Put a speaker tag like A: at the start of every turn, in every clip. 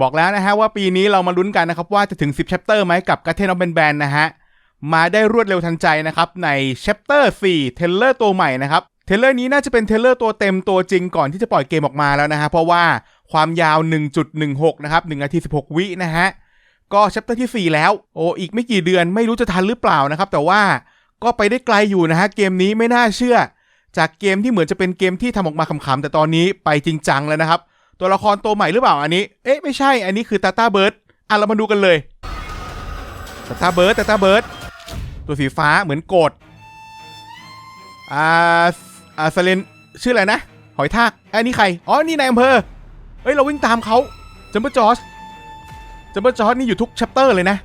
A: บอกแล้วนะฮะว่าปีนี้เรามาลุ้นกันนะครับว่าจะถึง 10 chapter ไหมกับ g a r t e n of Ben Band นะฮะ มาได้รวดเร็วทันใจนะครับใน chapter 4เทเลอร์ตัวใหม่นะครับเทเลอร์นี้น่าจะเป็นเทเลอร์ตัวเต็มตัวจริงก่อนที่จะปล่อยเกมออกมาแล้วนะฮะเพราะว่าความยาว 1.16 นะครับ1นาที 16 วินะฮะก็ chapter ที่ 4 แล้ว โอ้อีกไม่กี่เดือนไม่รู้จะทันหรือเปล่านะครับ แต่ว่าก็ไปได้ไกลอยู่นะฮะ เกมนี้ไม่น่าเชื่อ จากเกมที่เหมือนจะเป็นเกมที่ทำออกมาขำๆแต่ตอนนี้ไปจริงจังแล้วนะครับ ตัวละครตัวใหม่หรือเปล่าอันนี้ เอ๊ะไม่ใช่ อันนี้คือตาตาเบิร์ดอะเรามาดูกันเลยตาตาเบิร์ดตาตาเบิร์ดตัวสีฟ้าเหมือนโกดอ่าอ่าสเลนชื่ออะไรนะ หอยทากอันนี้ใคร อ๋อ นี่นายอำเภอ เฮ้ย เราวิ่งตามเขาจัมเบอร์จอร์จจัมเบอร์จอร์จนี่อยู่ทุกแชปเตอร์เลยนะ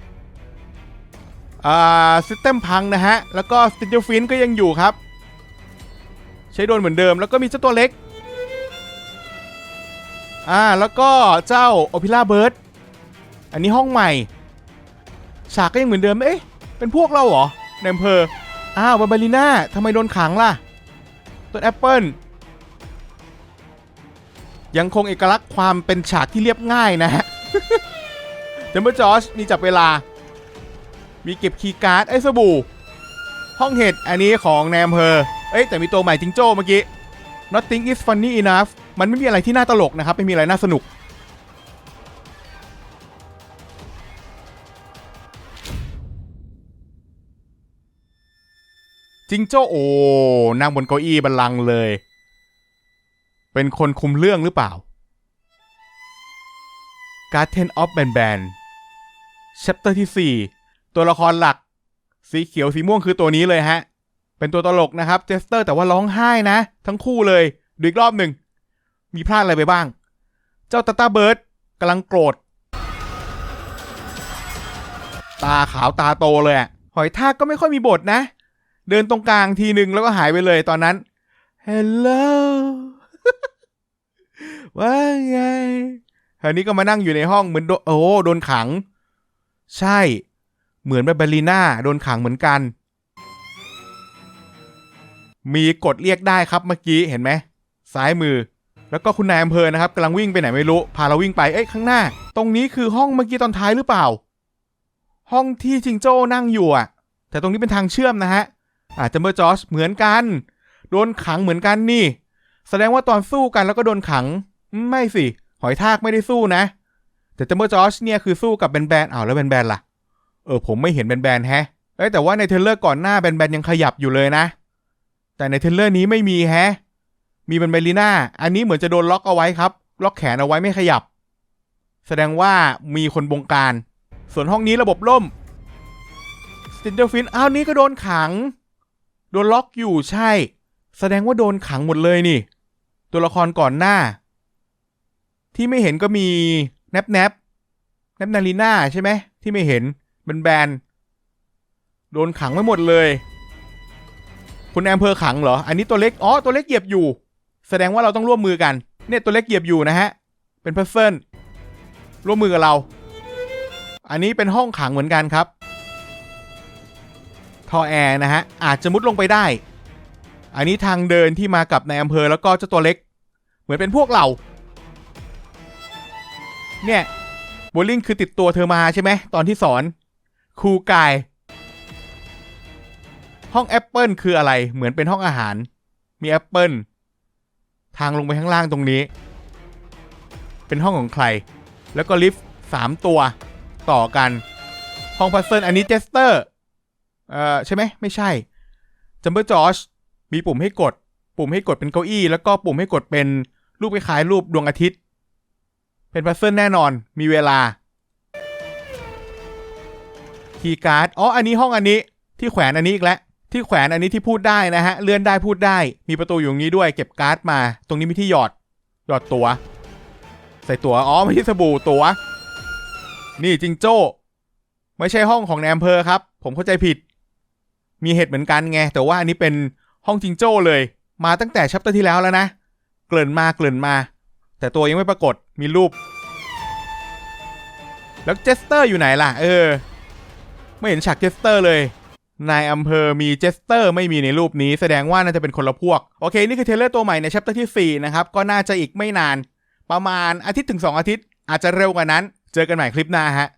A: อ่าซิสเต็มพังนะฮะ แล้วก็สติเจฟินก็ยังอยู่ครับ ใช้โดนเหมือนเดิม แล้วก็มีเจ้าตัวเล็ก อ่าแล้วก็เจ้าโอพิล่าเบิร์ดอันนี้ห้องใหม่ ฉากก็ยังเหมือนเดิมเอ๊ะเป็นพวกเราเหรอในอำเภออ้าวบาบาลีน่าทำไมโดนขังล่ะต้นแอปเปิลยังคงเอกลักษณ์ความเป็นฉากที่เรียบง่ายนะฮะจัมเบอร์จอชมีจับเวลา มีเก็บคีย์การ์ดไอ้สบู่ ห้องเห็ดอันนี้ของในอำเภอเอ้ยแต่มีตัวใหม่จิงโจ้เมื่อกี้ Nothing is funny enough มันไม่มีอะไรที่น่าตลกนะครับ ไม่มีอะไรน่าสนุก จิงโจ้โอ้นั่งบนเก้าอี้บัลลังเลย เป็นคนคุมเรื่องหรือเปล่า Garden of Ban Ban Chapter ที่ 4 ตัวละครหลัก สีเขียวสีม่วงคือตัวนี้เลยฮะ เป็นตัวตลกนะครับเจสเตอร์แต่ว่าร้องไห้นะ ทั้งคู่เลยดูอีกรอบหนึ่ง มีพลาดอะไรไปบ้าง เจ้าตาตาเบิร์ดกำลังโกรธ ตาขาวตาโตเลยหอยทากก็ไม่ค่อยมีบทนะ เดินตรงกลางทีหนึ่งแล้วก็หายไปเลยตอนนั้น Hello ว่าไงคราวนี้ก็มานั่งอยู่ในห้องเหมือนโอ้โดนขัง ใช่ เหมือนแบบเบลลีน่าโดนขังเหมือนกัน มีกดเรียกได้ครับเมื่อกี้เห็นไหมซ้ายมือ แล้วก็คุณนายอำเภอนะครับกำลังวิ่งไปไหนไม่รู้พาเราวิ่งไปเอ้ยข้างหน้า ตรงนี้คือห้องเมื่อกี้ตอนท้ายหรือเปล่า ห้องที่จิงโจ้นั่งอยู่อะ แต่ตรงนี้เป็นทางเชื่อมนะฮะอาจจะเมอร์จอชเหมือนกันโดนขังเหมือนกันนี่ แสดงว่าตอนสู้กันแล้วก็โดนขัง ไม่สิ หอยทากไม่ได้สู้นะ แต่จัมเบอร์จอชเนี่ยคือสู้กับแบนแบนอ้าวแล้วแบนแบนล่ะ เออผมไม่เห็นแบนแบนแฮะแต่ว่าในเทเลอร์ก่อนหน้าแบนแบนยังขยับอยู่เลยนะ แต่ในเทรลเลอร์นี้ไม่มีแฮะ มีเป็นเบลลีน่า อันนี้เหมือนจะโดนล็อกเอาไว้ครับ ล็อกแขนเอาไว้ไม่ขยับ แสดงว่ามีคนบงการ ส่วนห้องนี้ระบบล่ม สตินเดอร์ฟิน อ้าวนี้ก็โดนขัง โดนล็อกอยู่ใช่ แสดงว่าโดนขังหมดเลยนี่ ตัวละครก่อนหน้า ที่ไม่เห็นก็มีแนบแนบแนบนาลีน่าใช่ไหมที่ไม่เห็นเป็นแบนโดนขังไว้หมดเลย คุณแอมเพอขังเหรอ อันนี้ตัวเล็ก อ๋อ ตัวเล็กเหยียบอยู่ แสดงว่าเราต้องร่วมมือกัน เนี่ยตัวเล็กเหยียบอยู่นะฮะ เป็นเพอร์เซนร่วมมือกับเรา อันนี้เป็นห้องขังเหมือนกันครับท่อแอร์นะฮะ อาจจะมุดลงไปได้ อันนี้ทางเดินที่มากับในอำเภอแล้วก็เจ้าตัวเล็ก เหมือนเป็นพวกเรา เนี่ยโบลิ่งคือติดตัวเธอมาใช่ไหมตอนที่สอนครูกาย ห้องแอปเปิลคืออะไร เหมือนเป็นห้องอาหาร มีแอปเปิลทางลงไปข้างล่างตรงนี้ เป็นห้องของใคร แล้วก็ลิฟต์สามตัวต่อกัน ห้องพัซเซิลอันนี้เจสเตอร์เอ่อใช่ไหมไม่ใช่จัมเบอร์จอชมีปุ่มให้กด ปุ่มให้กดเป็นเก้าอี้ แล้วก็ปุ่มให้กดเป็นรูปคล้ายรูปดวงอาทิตย์ เป็นพัซเซิลแน่นอนมีเวลาคีย์การ์ดอ๋ออันนี้ห้องอันนี้ที่แขวนอันนี้อีกแล้ว ที่แขวนอันนี้ที่พูดได้นะฮะ เลื่อนได้พูดได้ มีประตูอยู่ตรงนี้ด้วย เก็บการ์ดมา ตรงนี้มีที่หยอด หยอดตัว ใส่ตัว อ๋อ ไม่ใช่สบู่ตัว นี่จิงโจ้ ไม่ใช่ห้องของในอำเภอครับ ผมเข้าใจผิด มีเหตุเหมือนกันไง แต่ว่าอันนี้เป็นห้องจิงโจ้เลย มาตั้งแต่ชัปเตอร์ที่แล้วแล้วนะ เกริ่นมา เกริ่นมา แต่ตัวยังไม่ปรากฏ มีรูป แล้วเจสเตอร์อยู่ไหนล่ะ เออ ไม่เห็นฉากเจสเตอร์เลย นายอำเภอมีเจสเตอร์ไม่มีในรูปนี้แสดงว่าน่าจะเป็นคนละพวก โอเค นี่คือเทเลอร์ตัวใหม่ในชัปเตอร์ที่ 4 นะครับ ก็น่าจะอีกไม่นาน ประมาณอาทิตย์ถึง 2 อาทิตย์ อาจจะเร็วกว่านั้น เจอกันใหม่คลิปหน้าฮะ